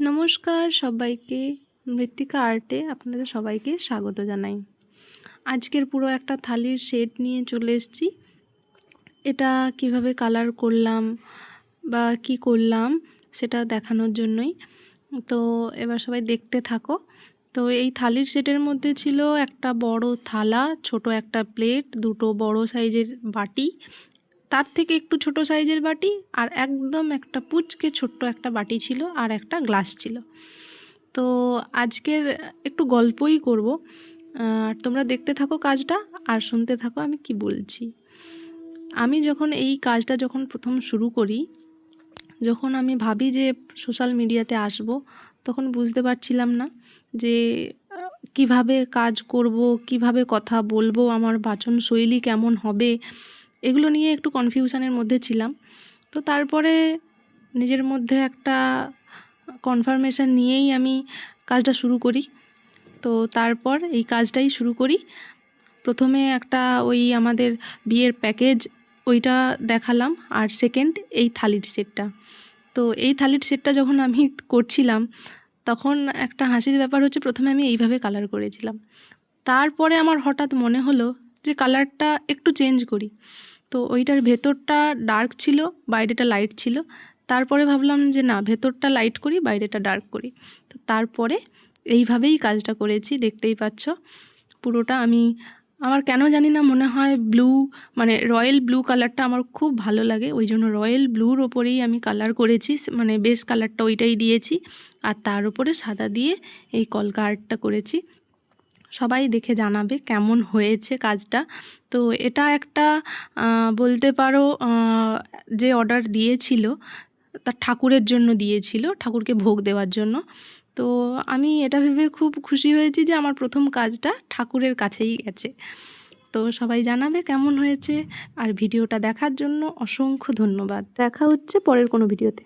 নমস্কার সবাইকে, মৃত্তিকা আর্টে আপনাদের সবাইকে স্বাগত জানাই। আজকের পুরো একটা থালির সেট নিয়ে চলে এসেছি। এটা কীভাবে কালার করলাম বা কি করলাম সেটা দেখানোর জন্যই। তো এবার সবাই দেখতে থাকো। তো এই থালির সেটের মধ্যে ছিল একটা বড় থালা, ছোট একটা প্লেট, দুটো বড় সাইজের বাটি তার থেকে একটু ছোট সাইজের বাটি আর একদম একটা পুচকে ছোট্ট একটা বাটি ছিল আর একটা গ্লাস ছিল। তো আজকের একটু গল্পই করব। আর তোমরা দেখতে থাকো কাজটা আর শুনতে থাকো আমি কি বলছি। আমি যখন এই কাজটা যখন প্রথম শুরু করি, যখন আমি ভাবি যে সোশ্যাল মিডিয়াতে আসব, তখন বুঝতে পারছিলাম না যে কীভাবে কাজ করব, কীভাবে কথা বলব, আমার বাচন শৈলী কেমন হবে এগুলো নিয়ে একটু কনফিউশনের মধ্যে ছিলাম। তো তারপরে নিজের মধ্যে একটা কনফার্মেশন নিয়েই আমি কাজটা শুরু করি। তো তারপর এই কাজটাই শুরু করি। প্রথমে একটা ওই আমাদের বিয়ের প্যাকেজ ওইটা দেখালাম আর সেকেন্ড এই থালির সেটটা। তো এই থালির সেটটা যখন আমি করছিলাম, তখন একটা হাসির ব্যাপার হচ্ছে প্রথমে আমি এইভাবে কালার করেছিলাম। তারপরে আমার হঠাৎ মনে হলো যে কালারটা একটু চেঞ্জ করি। তো ওইটার ভেতরটা ডার্ক ছিল, বাইরেটা লাইট ছিল। তারপরে ভাবলাম যে না, ভেতরটা লাইট করি, বাইরেটা ডার্ক করি। তো তারপরে এইভাবেই কাজটা করেছি, দেখতেই পাচ্ছ। পুরোটা আমি, আমার কেন জানি না মনে হয় ব্লু মানে রয়্যাল ব্লু কালারটা আমার খুব ভালো লাগে। ওই জন্য রয়্যাল ব্লুর ওপরেই আমি কালার করেছি মানে বেস কালারটা ওইটাই দিয়েছি। আর তার উপরে সাদা দিয়ে এই কলকা আর্টটা করেছি। সবাই দেখে জানাবে কেমন হয়েছে কাজটা। তো এটা একটা বলতে পারো যে অর্ডার দিয়েছিল, তার ঠাকুরের জন্য দিয়েছিল, ঠাকুরকে ভোগ দেওয়ার জন্য। তো আমি এটা ভেবে খুব খুশি হয়েছি যে আমার প্রথম কাজটা ঠাকুরের কাছেই গেছে। তো সবাই জানাবে কেমন হয়েছে, আর ভিডিওটা দেখার জন্য অসংখ্য ধন্যবাদ। দেখা হচ্ছে পরের কোনো ভিডিওতে।